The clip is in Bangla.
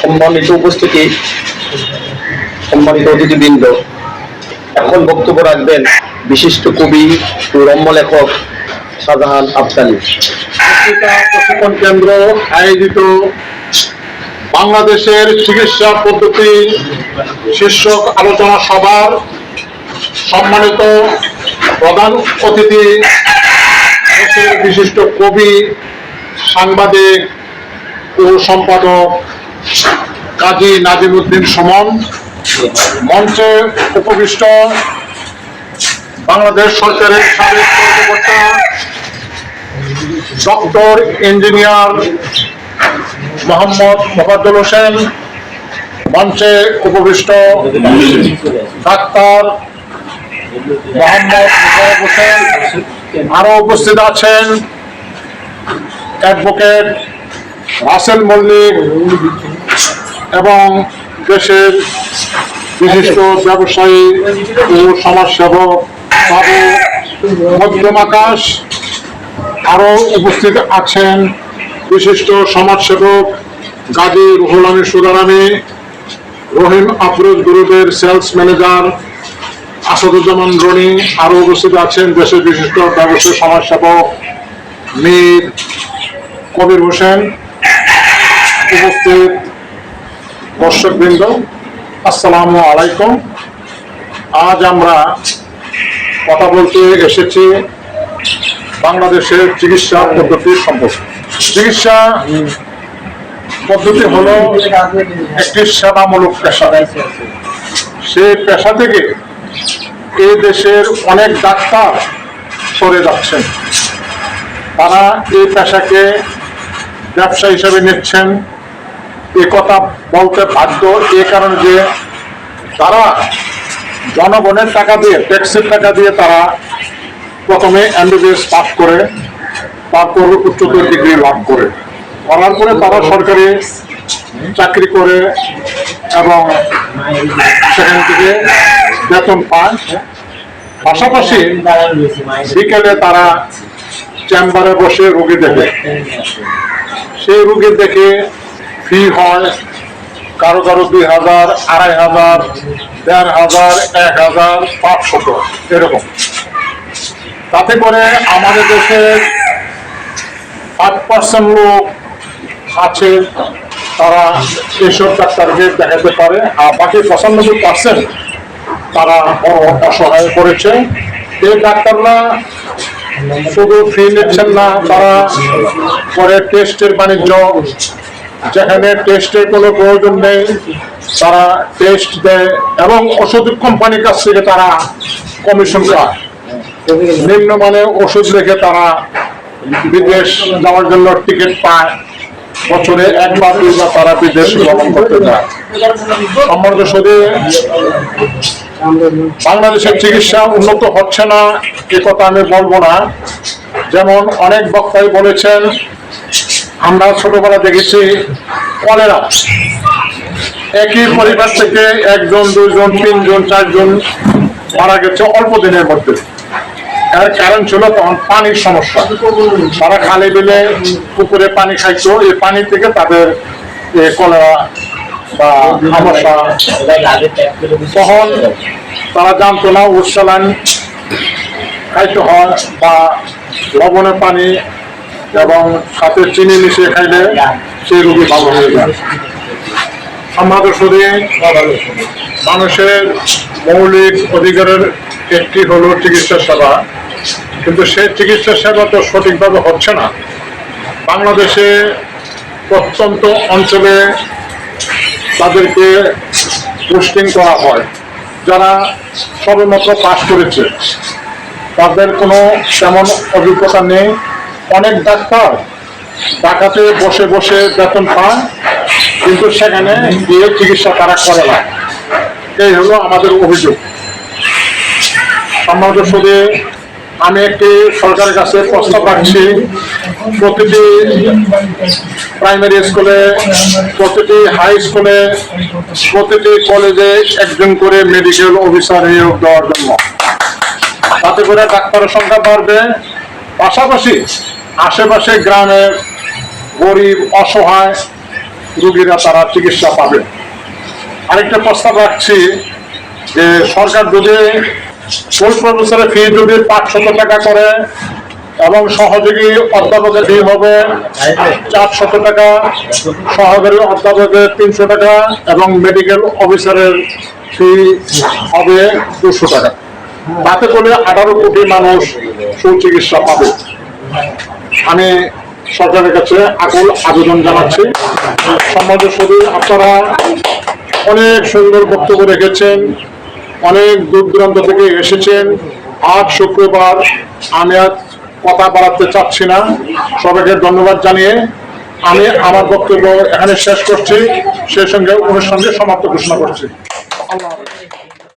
সম্মানিত উপস্থিতি, সম্মানিত অতিথিবৃন্দ, এখন বক্তব্য রাখবেন বিশিষ্ট কবি ও রম্য লেখক শাহজাহান পত্রিকা প্রশিক্ষণ কেন্দ্র আয়োজিত বাংলাদেশের চিকিৎসা পদ্ধতি শীর্ষক আলোচনা সভার সম্মানিত প্রধান অতিথি বিশিষ্ট কবি, সাংবাদিক ও সম্পাদক কাজী নাজিমুদ্দিন সুমন, মঞ্চে উপবিষ্ট বাংলাদেশ সরকারের সাবেক কর্মকর্তা, ডক্টর, ইঞ্জিনিয়ার মোহাম্মদ মোফাজ্জল হোসেন, মঞ্চে উপবিষ্ট ডাক্তার মোহাম্মদ মুশারফ হোসেন, আরও উপস্থিত আছেন অ্যাডভোকেট রাসেল মল্লিক এবং দেশের বিশিষ্ট ব্যবসায়ী ও সমাজসেবক বাবু মধ্যম আকাশ আরও উপস্থিত আছেন। বিশিষ্ট সমাজসেবক গাজী রুহুল আমিন সুদারামি, রহিম আফরোজ গ্রুপের সেলস ম্যানেজার আসাদুজ্জামান রনি আরও উপস্থিত আছেন। দেশের বিশিষ্ট ব্যবসায়ী, সমাজসেবক মীর কবির হোসেন উপস্থিত দর্শকবৃন্দ, আসসালামু আলাইকুম। আজ আমরা কথা বলতে এসেছি বাংলাদেশের চিকিৎসা পদ্ধতি সম্পর্কে। চিকিৎসা পদ্ধতি হলো একটি সেবামূলক পেশা। সেই পেশা থেকে এই দেশের অনেক ডাক্তার সরে যাচ্ছেন। তারা এই পেশাকে ব্যবসা হিসেবে নিচ্ছেন। এ কথা বলতে বাধ্য এ কারণে যে তারা জনগণের টাকা দিয়ে, ট্যাক্সের টাকা দিয়ে তারা প্রথমে এমবিবিএস পাস করে, তারপর উচ্চতর ডিগ্রি লাভ করে। করার পরে তারা সরকারি চাকরি করে এবং সেখান থেকে বেতন পায়। পাশাপাশি বিকেলে তারা চেম্বারে বসে রোগী দেখে। সেই রোগী দেখে ফি হয়, কারও কারও দুই হাজার, আড়াই হাজার, দেড় হাজার, এক হাজার, পাঁচশত, এরকম। তাতে করে আমাদের দেশের আট পার্সেন্ট লোক আছে, তারা এসব ডাক্তারকে দেখাতে পারে, আর বাকি পঁচানব্বই পার্সেন্ট তারা বড় অসহায় করেছে। এই ডাক্তাররা শুধু ফি নিচ্ছেন না, তারা করে টেস্টের বাণিজ্য যেখানে টেস্টের কোনো প্রয়োজন নেই, তারা টেস্ট দেয় এবং ওষুধ কোম্পানির কাছ থেকে তারা কমিশন পায়। নিম্নমানের ওষুধ রেখে তারা বিদেশ যাওয়ার জন্য টিকিট পায়। বছরে একবার, দুইবার তারা বিদেশ ভ্রমণ করতে যায়। সম্মানিত শুধু বাংলাদেশের চিকিৎসা উন্নত হচ্ছে না এ কথা আমি বলব না। যেমন অনেক বক্তাই বলেছেন আমরা ছোটবেলা দেখেছি কলেরা। একই পরিবার থেকে একজন, দুইজন, তিনজন, চারজন মারা গেছে অল্প দিনের মধ্যে। এর কারণ ছিল তখন পানির সমস্যা। তারা খালে বিলে পুকুরে পানি খাইতো, এই পানি থেকে তাদের কলেরা বা সমস্যা তখন তারা জানতো না উৎসালান খাইতে হয় বা লবণের পানি এবং সাথে চিনি মিশিয়ে খাইলে সেই রোগী ভালো হয়ে যায়। আমাদের শরীরে মানুষের মৌলিক অধিকারের একটি হলো চিকিৎসা সেবা। কিন্তু সেই চিকিৎসা সেবা তো সঠিকভাবে হচ্ছে না। বাংলাদেশে প্রত্যন্ত অঞ্চলে তাদেরকে পোস্টিং করা হয়। যারা সবেমাত্র পাশ করেছে, তাদের কোনো তেমন অভিজ্ঞতা নেই। অনেক ডাক্তার ঢাকাতে বসে বসে বেতন পান, কিন্তু সেখানে গিয়ে চিকিৎসা তারা করে না। এই হলো আমাদের অভিযোগ। সম্মানিত শুধু আমি একটি সরকারের কাছে প্রস্তাব রাখছি। প্রতিটি প্রাইমারি স্কুলে, প্রতিটি হাই স্কুলে, প্রতিটি কলেজে একজন করে মেডিকেল অফিসার নিয়োগ দেওয়ার জন্য। তাতে করে ডাক্তারের সংখ্যা বাড়বে পাশাপাশি আশেপাশে গ্রামের গরিব, অসহায় রুগীরা তারা চিকিৎসা পাবে। আরেকটা প্রস্তাব রাখছি যে সরকার যদি ফুল প্রফেসরের ফি যদি পাঁচশত টাকা করে এবং সহযোগী অধ্যাপকের ফি হবে চারশত টাকা, সহকারী অধ্যাপকের তিনশো টাকা এবং মেডিকেল অফিসারের ফি হবে দুশো টাকা। তাতে করে আঠারো কোটি মানুষ সুচিকিৎসা পাবে। আমি সরকারের কাছে আকুল আবেদন জানাচ্ছি। সমাজের শুধু আপনারা অনেক সুন্দর বক্তব্য রেখেছেন, অনেক দূর দূরান্ত থেকে এসেছেন। আজ শুক্রবার আমি আর কথা বাড়াতে চাচ্ছি না। সবাইকে ধন্যবাদ জানিয়ে আমি আমার বক্তব্য এখানে শেষ করছি। সেই সঙ্গে অনুষ্ঠানকে সমাপ্ত ঘোষণা করছি। আল্লাহ।